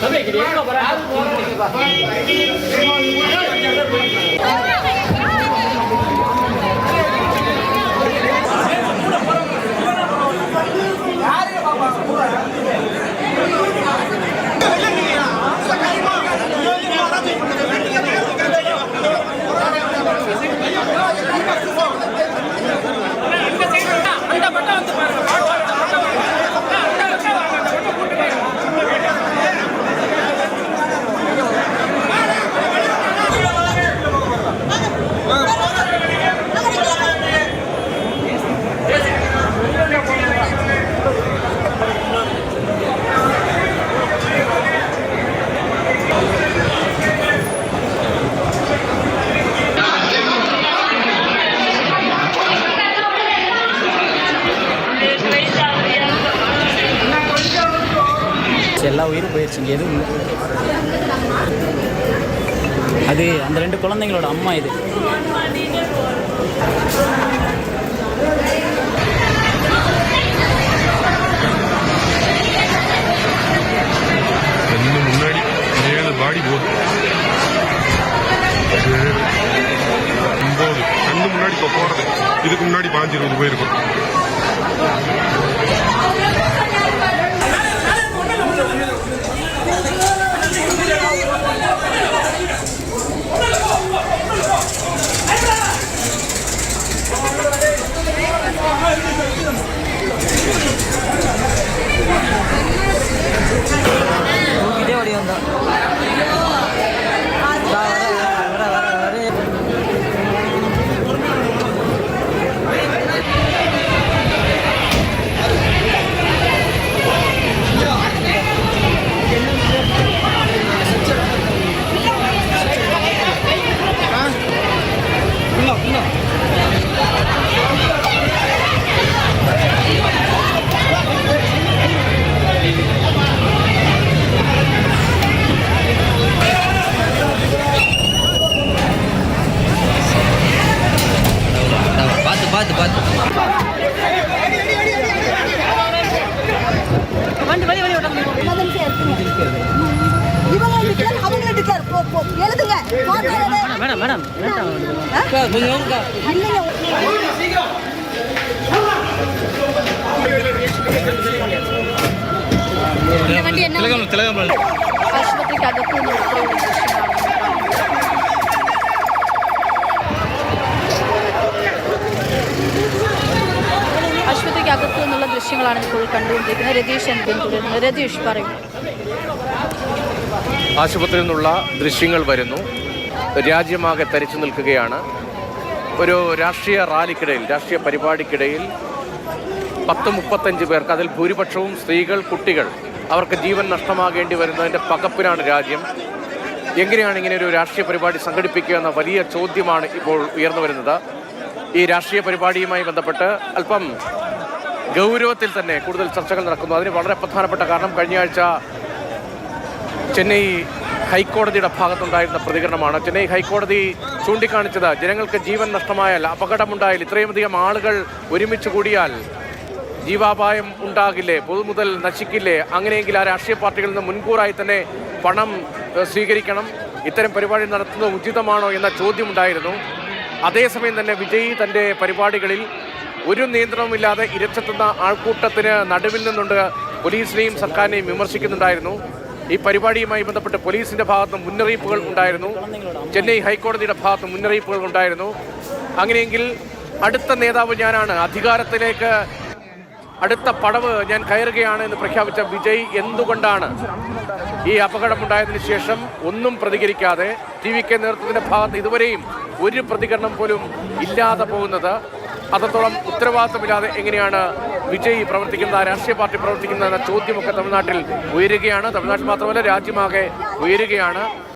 તમે எல்லா உயிரும் போயிடுச்சு இங்கே எதுவும் அது அந்த ரெண்டு குழந்தைங்களோட அம்மா இது. முன்னாடி ஏழு பாடி போகுது ஒன்பது. கண்ணு முன்னாடி இப்போ போறது. இதுக்கு முன்னாடி பாஞ்சு இருபது போயிருக்கும். that. பார்த்து பார்த்து எழுதுங்க மேடம் மேடம். கொஞ்சம் திலகம் திலகம் ஆஸ்பத்திரிக்கு அகத்து ദൃശ്യങ്ങളാണ് ഇപ്പോൾ കണ്ടുകൊണ്ടിരിക്കുന്നത്. രതീഷ് പിന്തുടരുന്നത് രതീഷ് പറയും. ആശുപത്രിയിൽ നിന്നുള്ള ദൃശ്യങ്ങൾ വരുന്നു. രാജ്യമാകെ തരിച്ചു നിൽക്കുകയാണ്. ഒരു രാഷ്ട്രീയ റാലിക്കിടയിൽ രാഷ്ട്രീയ പരിപാടിക്കിടയിൽ പത്ത് മുപ്പത്തഞ്ച് പേർക്ക് അതിൽ ഭൂരിപക്ഷവും സ്ത്രീകൾ കുട്ടികൾ. അവർക്ക് ജീവൻ നഷ്ടമാകേണ്ടി വരുന്നതിന്റെ പകപ്പിനാണ് രാജ്യം. എങ്ങനെയാണ് ഇങ്ങനെ ഒരു രാഷ്ട്രീയ പരിപാടി സംഘടിപ്പിക്കുക എന്ന വലിയ ചോദ്യമാണ് ഇപ്പോൾ ഉയർന്നു വരുന്നത്. ഈ രാഷ്ട്രീയ പരിപാടിയുമായി ബന്ധപ്പെട്ട് അല്പം ഗൗരവത്തിൽ തന്നെ കൂടുതൽ ചർച്ചകൾ നടക്കുന്നു. അതിന് വളരെ പ്രധാനപ്പെട്ട കാരണം കഴിഞ്ഞ ആഴ്ച ചെന്നൈ ഹൈക്കോടതിയുടെ ഭാഗത്തുണ്ടായിരുന്ന പ്രതികരണമാണ്. ചെന്നൈ ഹൈക്കോടതി ചൂണ്ടിക്കാണിച്ചത് ജനങ്ങൾക്ക് ജീവൻ നഷ്ടമായാൽ അപകടമുണ്ടായാൽ ഇത്രയുമധികം ആളുകൾ ഒരുമിച്ച് കൂടിയാൽ ജീവാപായം ഉണ്ടാകില്ലേ പൊതുമുതൽ നശിക്കില്ലേ? അങ്ങനെയെങ്കിൽ ആ രാഷ്ട്രീയ പാർട്ടികളിൽ നിന്ന് മുൻകൂറായി തന്നെ പണം സ്വീകരിക്കണം. ഇത്തരം പരിപാടി നടത്തുന്നത് ഉചിതമാണോ എന്ന ചോദ്യമുണ്ടായിരുന്നു. അതേസമയം തന്നെ വിജയ് തന്റെ പരിപാടികളിൽ ഒരു നിയന്ത്രണവുമില്ലാതെ ഇരച്ചെത്തുന്ന ആൾക്കൂട്ടത്തിന് നടുവിൽ നിന്നുണ്ട് പോലീസിനെയും സർക്കാരിനെയും വിമർശിക്കുന്നുണ്ടായിരുന്നു. ഈ പരിപാടിയുമായി ബന്ധപ്പെട്ട് പോലീസിന്റെ ഭാഗത്ത് മുന്നറിയിപ്പുകൾ ഉണ്ടായിരുന്നു. ചെന്നൈ ഹൈക്കോടതിയുടെ ഭാഗത്ത് മുന്നറിയിപ്പുകൾ ഉണ്ടായിരുന്നു. അങ്ങനെയെങ്കിൽ അടുത്ത നേതാവ് ഞാനാണ്. അധികാരത്തിലേക്ക് അടുത്ത പടവ് ഞാൻ കയറുകയാണ് എന്ന് പ്രഖ്യാപിച്ച വിജയ് എന്തുകൊണ്ടാണ് ഈ അപകടമുണ്ടായതിനു ശേഷം ഒന്നും പ്രതികരിക്കാതെ ടി വി കെ നേതൃത്വത്തിന്റെ ഭാഗത്ത് ഇതുവരെയും ഒരു പ്രതികരണം പോലും ഇല്ലാതെ പോകുന്നത്? അത്രത്തോളം ഉത്തരവാദിത്തമില്ലാതെ എങ്ങനെയാണ് വിജയ് പ്രവർത്തിക്കുന്ന രാഷ്ട്രീയ പാർട്ടി പ്രവർത്തിക്കുന്ന ചോദ്യമൊക്കെ തമിഴ്നാട്ടിൽ ഉയരുകയാണ്. തമിഴ്നാട്ടിൽ മാത്രമല്ല രാജ്യമാകെ ഉയരുകയാണ്.